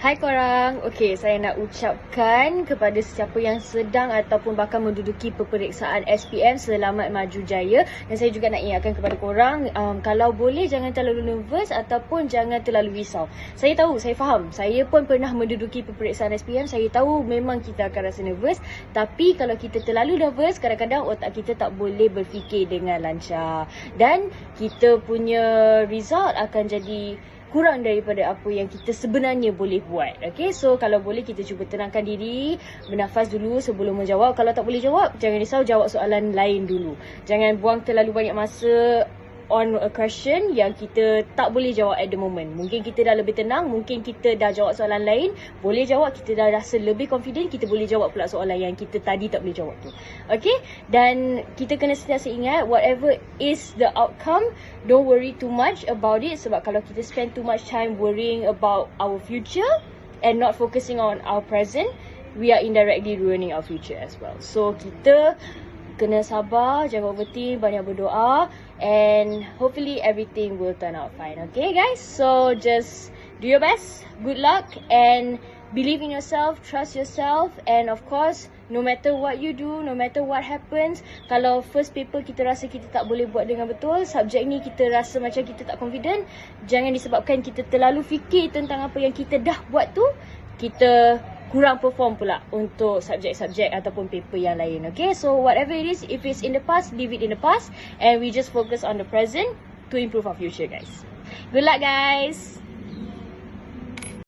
Hai korang. Okey, saya nak ucapkan kepada sesiapa yang sedang ataupun bakal menduduki peperiksaan SPM selamat maju jaya. Dan saya juga nak ingatkan kepada korang um, kalau boleh jangan terlalu nervous ataupun jangan terlalu risau. Saya tahu, saya faham. Saya pun pernah menduduki peperiksaan SPM. Saya tahu memang kita akan rasa nervous. Tapi kalau kita terlalu nervous, kadang-kadang otak kita tak boleh berfikir dengan lancar. Dan kita punya result akan jadi kurang daripada apa yang kita sebenarnya boleh buat. Okay, so kalau boleh kita cuba tenangkan diri, bernafas dulu sebelum menjawab. Kalau tak boleh jawab, jangan risau, jawab soalan lain dulu. Jangan buang terlalu banyak masa on a question yang kita tak boleh jawab at the moment. Mungkin kita dah lebih tenang, mungkin kita dah jawab soalan lain, boleh jawab, kita dah rasa lebih confident, kita boleh jawab pula soalan yang kita tadi tak boleh jawab tu. Okay? Dan kita kena sentiasa ingat, whatever is the outcome, don't worry too much about it sebab kalau kita spend too much time worrying about our future and not focusing on our present, we are indirectly ruining our future as well. So kita kena sabar, jangan overthink, banyak berdoa and hopefully everything will turn out fine. Okay guys? So just do your best, good luck and believe in yourself, trust yourself and of course no matter what you do, no matter what happens, kalau first paper kita rasa kita tak boleh buat dengan betul, subjek ni kita rasa macam kita tak confident, jangan disebabkan kita terlalu fikir tentang apa yang kita dah buat tu, kita kurang perform pula untuk subjek-subjek ataupun paper yang lain. Okay, so whatever it is, if it's in the past, leave it in the past and we just focus on the present to improve our future guys. Good luck guys!